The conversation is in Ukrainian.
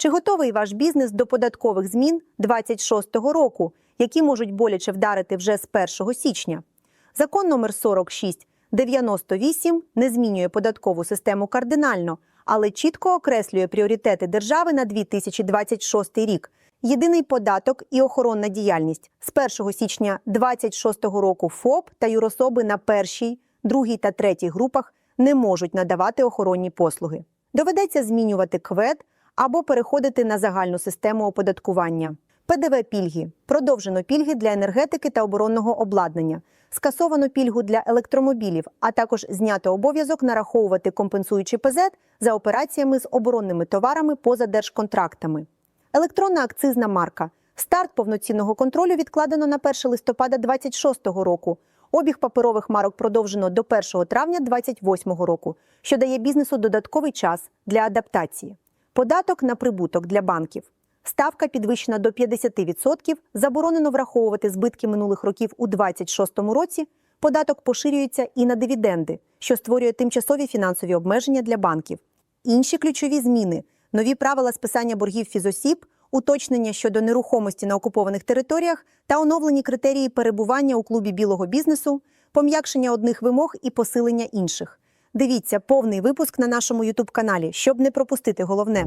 Чи готовий ваш бізнес до податкових змін 26-го року, які можуть боляче вдарити вже з 1 січня? Закон номер 4698 не змінює податкову систему кардинально, але чітко окреслює пріоритети держави на 2026 рік. Єдиний податок і охоронна діяльність з 1 січня 2026 року ФОП та юрособи на першій, другій та третій групах не можуть надавати охоронні послуги. Доведеться змінювати КВЕД або переходити на загальну систему оподаткування. ПДВ пільги продовжено пільги для енергетики та оборонного обладнання, скасовано пільгу для електромобілів, а також знято обов'язок нараховувати компенсуючий ПЗ за операціями з оборонними товарами поза держконтрактами. Електронна акцизна марка. Старт повноцінного контролю відкладено на 1 листопада 2026 року. Обіг паперових марок продовжено до 1 травня 2028 року, що дає бізнесу додатковий час для адаптації. Податок на прибуток для банків. Ставка підвищена до 50%, заборонено враховувати збитки минулих років у 2026 році. Податок поширюється і на дивіденди, що створює тимчасові фінансові обмеження для банків. Інші ключові зміни: нові правила списання боргів фізосіб, уточнення щодо нерухомості на окупованих територіях та оновлені критерії перебування у клубі білого бізнесу, пом'якшення одних вимог і посилення інших. Дивіться повний випуск на нашому Ютуб каналі, щоб не пропустити головне.